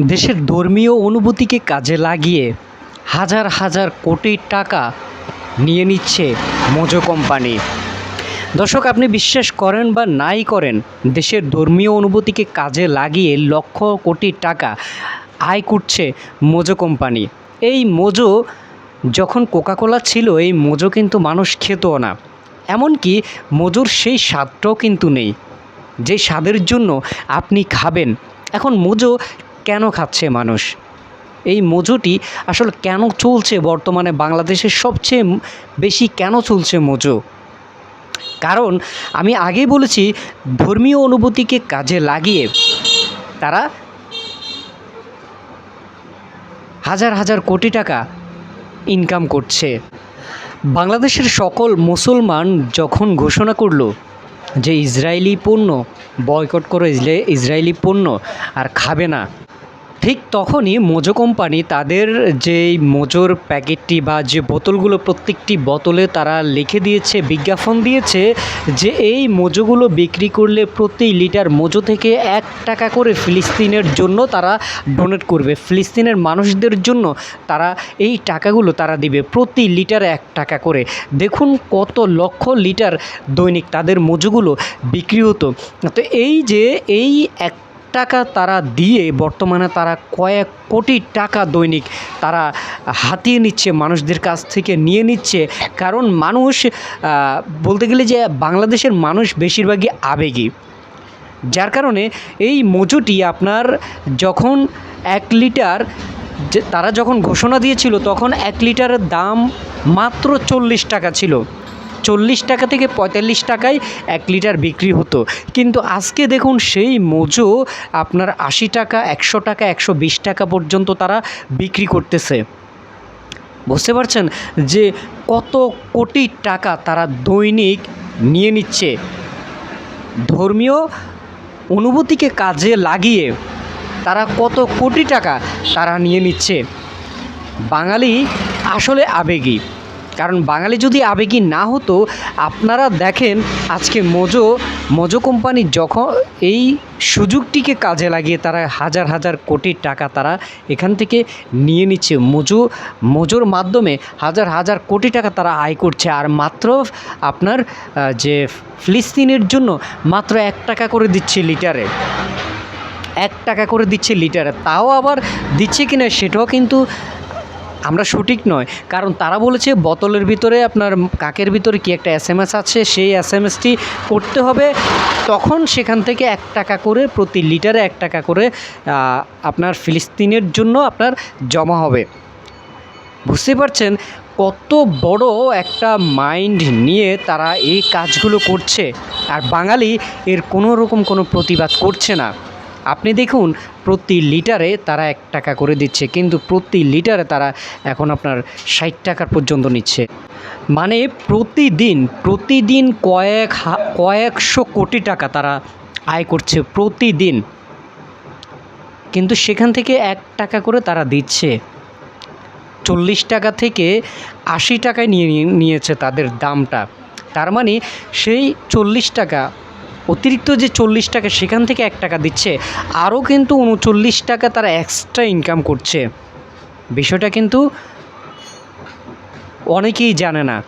দেশের ধর্মীয় অনুভূতিকে কাজে লাগিয়ে হাজার হাজার কোটি টাকা নিয়ে নিচ্ছে মোজো কোম্পানি। দর্শক, আপনি বিশ্বাস করেন বা নাই করেন, দেশের ধর্মীয় অনুভূতিকে কাজে লাগিয়ে লক্ষ কোটি টাকা আয় করছে মোজো কোম্পানি। এই মোজো যখন কোকাকোলা ছিল, এই মোজো কিন্তু মানুষ খেতও না। এমনকি মোজোর সেই স্বাদটাও কিন্তু নেই। যে স্বাদের জন্য আপনি খাবেন। এখন মোজো কেন খাচ্ছে মানুষ? এই মোজোটি আসলে কেন চলছে বর্তমানে বাংলাদেশের সবচেয়ে বেশি কেন চলছে মোজো? কারণ আমি আগেই বলেছি, ধর্মীয় অনুভূতিকে কাজে লাগিয়ে তারা হাজার হাজার কোটি টাকা ইনকাম করছে। বাংলাদেশের সকল মুসলমান যখন ঘোষণা করল যে ইসরায়েলি পণ্য বয়কট করে ইসরায়েলি পণ্য আর খাবে না ঠিক তখনই মোজো কোম্পানি তাদের যেই মোজোর প্যাকেটটি বা যে বোতলগুলো প্রত্যেকটি বোতলে তারা লিখে দিয়েছে, বিজ্ঞাপন দিয়েছে যে এই মোজোগুলো বিক্রি করলে প্রতি লিটার মোজো থেকে এক টাকা করে ফিলিস্তিনের জন্য তারা ডোনেট করবে। ফিলিস্তিনের মানুষদের জন্য তারা এই টাকাগুলো তারা দিবে প্রতি লিটারে এক টাকা করে। দেখুন কত লক্ষ লিটার দৈনিক তাদের মোজোগুলো বিক্রি হতো। তো এই যে এই এক টাকা তারা দিয়ে বর্তমানে তারা কয়েক কোটি টাকা দৈনিক তারা হাতিয়ে নিচ্ছে, মানুষদের কাছ থেকে নিয়ে নিচ্ছে। কারণ মানুষ বলতে গেলে যে বাংলাদেশের মানুষ বেশিরভাগই আবেগী। যার কারণে এই মজুটি আপনার যখন এক লিটার তারা যখন ঘোষণা দিয়েছিল, তখন এক লিটারের দাম মাত্র চল্লিশ টাকা ছিল। চল্লিশ টাকা থেকে পঁয়তাল্লিশ টাকায় এক লিটার বিক্রি হতো। কিন্তু আজকে দেখুন সেই মোজো আপনার আশি টাকা, একশো টাকা, একশো বিশ টাকা পর্যন্ত তারা বিক্রি করতেছে। বুঝতে পারছেন? যে কত কোটি টাকা তারা দৈনিক নিয়ে নিচ্ছে। ধর্মীয় অনুভূতিকে কাজে লাগিয়ে তারা কত কোটি টাকা তারা নিয়ে নিচ্ছে। বাঙালি আসলে আবেগী। কারণ বাঙালি যদি আবেগী না হতো, আপনারা দেখেন আজকে মোজো মোজো কোম্পানি যখন এই সুযোগটিকে কাজে লাগিয়ে তারা হাজার হাজার কোটি টাকা তারা এখান থেকে নিয়ে নিচ্ছে। মোজো, মোজোর মাধ্যমে হাজার হাজার কোটি টাকা তারা আয় করছে। আর মাত্র আপনার যে ফিলিস্তিনের জন্য মাত্র এক টাকা করে দিচ্ছে লিটারে। এক টাকা করে দিচ্ছে লিটারে। তাও আবার দিচ্ছে কিনা সেটাও কিন্তু আমরা সঠিক নয়। কারণ তারা বলেছে বোতলের ভিতরে আপনার কাকের ভিতরে কি একটা এস এম এস আছে, সেই এস এম এসটি করতে হবে। তখন সেখান থেকে এক টাকা করে প্রতি লিটারে এক টাকা করে আপনার ফিলিস্তিনের জন্য আপনার জমা হবে। বুঝতে পারছেন? কত বড় একটা মাইন্ড নিয়ে তারা এই কাজগুলো করছে। আর বাঙালি এর কোনো রকম কোনো প্রতিবাদ করছে না। আপনি দেখুন, প্রতি লিটারে তারা এক টাকা করে দিচ্ছে, কিন্তু প্রতি লিটারে তারা এখন আপনার ষাট টাকার পর্যন্ত নিচ্ছে। মানে প্রতিদিন প্রতিদিন কয়েক কয়েকশো কোটি টাকা তারা আয় করছে প্রতিদিন। কিন্তু সেখান থেকে এক টাকা করে তারা দিচ্ছে। চল্লিশ টাকা থেকে আশি টাকায় নিয়ে- নিয়েছে তাদের দামটা। তার মানে সেই চল্লিশ টাকা অতিরিক্ত যে চল্লিশ টাকা সেখান থেকে এক টাকা দিচ্ছে, আরও কিন্তু উনচল্লিশ টাকা তারা এক্সট্রা ইনকাম করছে। বিষয়টা কিন্তু অনেকেই জানে না।